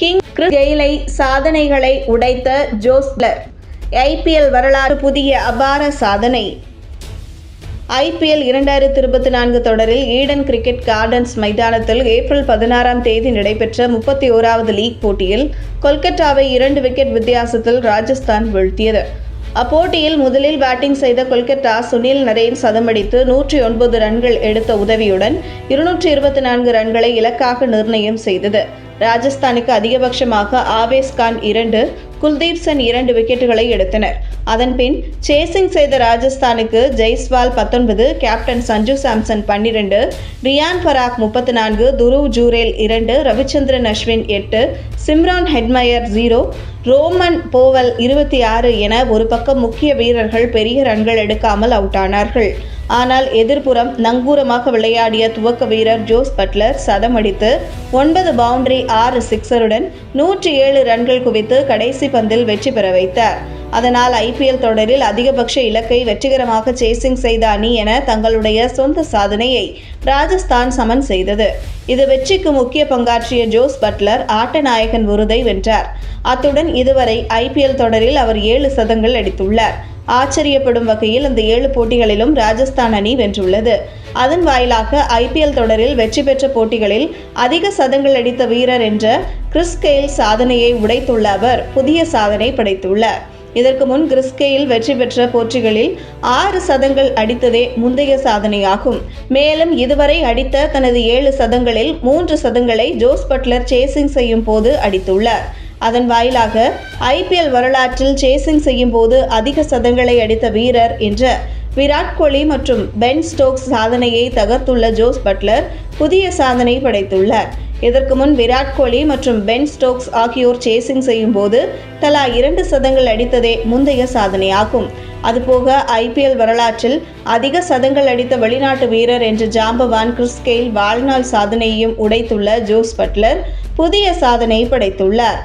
King Chris கெயிலை சாதனைகளை உடைத்த ஜோஸ்லர் IPL வரலாறு புதிய அபார சாதனை. ஐபிஎல் இரண்டாயிரத்தி இருபத்தி நான்கு தொடரில் ஈடன் கிரிக்கெட் கார்டன்ஸ் மைதானத்தில் ஏப்ரல் பதினாறாம் தேதி நடைபெற்ற முப்பத்தி ஓராவது லீக் போட்டியில் கொல்கத்தாவை இரண்டு விக்கெட் வித்தியாசத்தில் ராஜஸ்தான் வீழ்த்தியது. அப்போட்டியில் முதலில் பேட்டிங் செய்த கொல்கத்தா சுனில் நரேன் சதமடித்து நூற்றி ஒன்பது ரன்கள் எடுத்த உதவியுடன் இருநூற்றி இருபத்தி நான்கு ரன்களை இலக்காக நிர்ணயம் செய்தது. ராஜஸ்தானுக்கு அதிகபட்சமாக ஆவேஸ் கான் இரண்டு குல்தீப் சென் இரண்டு விக்கெட்டுகளை எடுத்தனர். அதன்பின் சேசிங் செய்த ராஜஸ்தானுக்கு ஜெய்ஸ்வால் பத்தொன்பது கேப்டன் சஞ்சு சாம்சன் பன்னிரண்டு ரியான் பராக் முப்பத்தி நான்கு துருவ் ஜூரேல் இரண்டு ரவிச்சந்திரன் அஸ்வின் எட்டு Shimron Hetmyer zero Rovman Powell இருபத்தி ஆறு என ஒரு பக்கம் முக்கிய வீரர்கள் பெரிய ரன்கள் எடுக்காமல் அவுட் ஆனார்கள். ஆனால் எதிர்ப்புறம் நங்கூரமாக விளையாடிய துவக்க வீரர் ஜோஸ் பட்லர் சதம் அடித்து ஒன்பது பவுண்டரி ஆறு சிக்ஸருடன் நூற்றி ஏழு ரன்கள் குவித்து கடைசி கடைசி பந்தில் வெற்றி பெற வைத்தார். அதனால் ஐபிஎல் தொடரில் அதிகபட்ச இலக்கை வெற்றிகரமாக சேசிங் செய்த அணி என தங்களுடைய சொந்த சாதனையை ராஜஸ்தான் சமன் செய்தது. இது வெற்றிக்கு முக்கிய பங்காற்றிய ஜோஸ் பட்லர் ஆட்ட நாயகன் விருதை வென்றார். அத்துடன் இதுவரை ஐபிஎல் தொடரில் அவர் ஏழு சதங்கள் அடித்துள்ளார். ஆச்சரியப்படும் வகையில் இந்த ஏழு போட்டிகளிலும் ராஜஸ்தான் அணி வென்றுள்ளது. அதன் வாயிலாக ஐபிஎல் தொடரில் வெற்றி பெற்ற போட்டிகளில் அதிக சதங்கள் அடித்த வீரர் என்ற கிறிஸ் கெயில் சாதனையை உடைத்துள்ள அவர் புதிய சாதனை படைத்துள்ளார் இதற்கு முன் கிறிஸ்கேயில் வெற்றி பெற்ற போட்டிகளில் ஆறு சதங்கள் அடித்ததே முந்தைய சாதனையாகும். மேலும் இதுவரை அடித்த தனது ஏழு சதங்களில் மூன்று சதங்களை ஜோஸ் பட்லர் சேசிங் செய்யும் போது அடித்துள்ளார். அதன் வாயிலாக ஐபிஎல் வரலாற்றில் சேசிங் செய்யும் போது அதிக சதங்களை அடித்த வீரர் என்ற விராட் கோலி மற்றும் பென் ஸ்டோக்ஸ் சாதனையை தகர்த்துள்ள ஜோஸ் பட்லர் புதிய சாதனை படைத்துள்ளார். இதற்கு முன் விராட் கோலி மற்றும் பென் ஸ்டோக்ஸ் ஆகியோர் சேசிங் செய்யும் போது தலா இரண்டு சதங்கள் அடித்ததே முந்தைய சாதனையாகும். அதுபோக ஐபிஎல் வரலாற்றில் அதிக சதங்கள் அடித்த வெளிநாட்டு வீரர் என்ற ஜாம்பவான் கிறிஸ்கெயில் வாழ்நாள் சாதனையையும் உடைத்துள்ள ஜோஸ் பட்லர் புதிய சாதனை படைத்துள்ளார்.